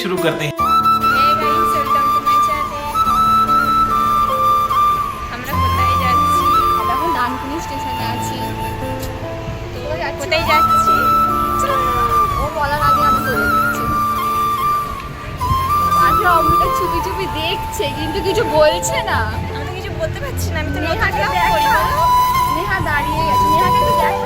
शुरू करते हैं Hey guys, welcome to my channel. আমরা কোথায় যাচ্ছি আমরা এখন ডানকুনি স্টেশনে আছি কোথায় যাচ্ছি ও বলার আগে আমি বলে দিচ্ছি পাশে অমৃতা চুপি চুপি দেখছে কিন্তু কিছু বলছে না আমি তো কিছু বলতে পারছি না আমি তো নেহাকে নতুন দেখো। করি বলো। নেহা দাঁড়িয়ে গেছে নেহাকে একটু দেখো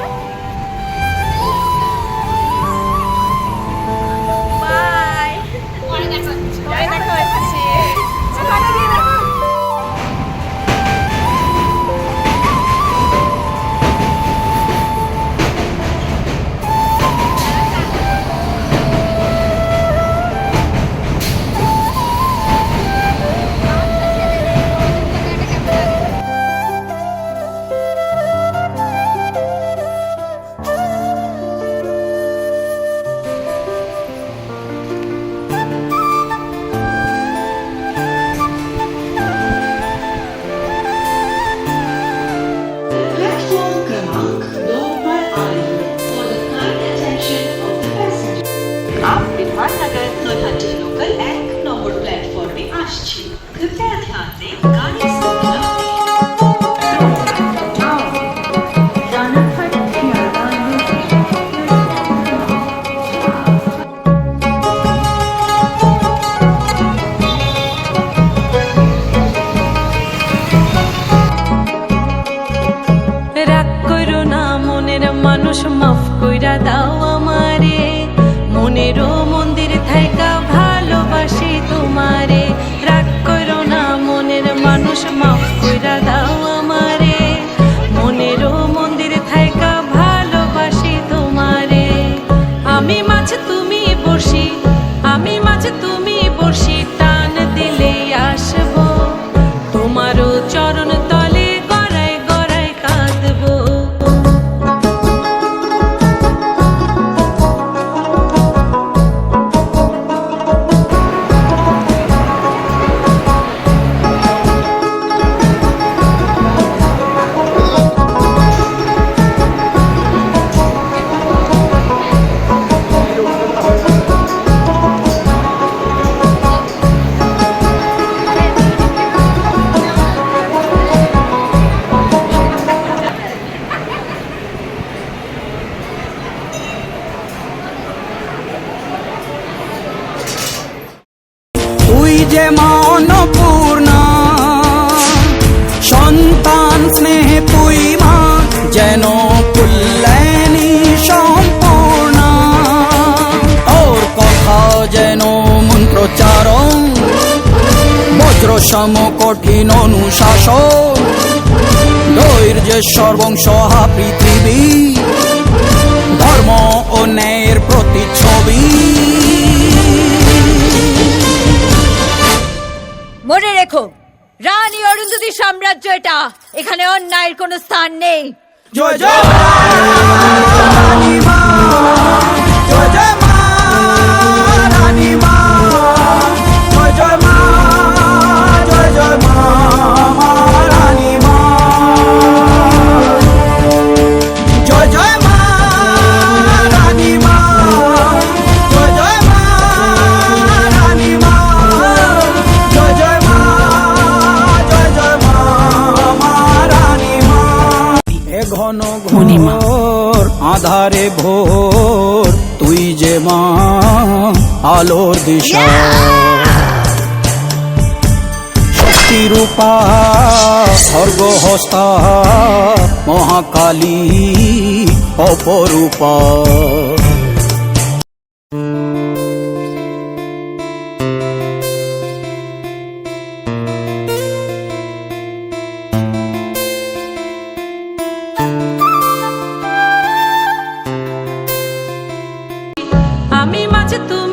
যে মা অন্নপূর্ণা সন্তান স্নেহে তুই মা, যেন কল্যাণী সম্পূর্ণা। ওর কথা যেন মন্ত্রচারণ বজ্র সম কঠিন অনুশাসন। ধৈর্যের সর্বংসহা পৃথিবী। রানী অরুন্ধতি সাম্রাজ্য এটা। এখানে অন্যায়ের কোনো স্থান নেই। জয় জয়। ঘন আধারে ভোর তুই যে মা আলোর দিশা। শক্তি রূপা স্বর্গ হস্তা মহাকালী অপরূপা। atitude.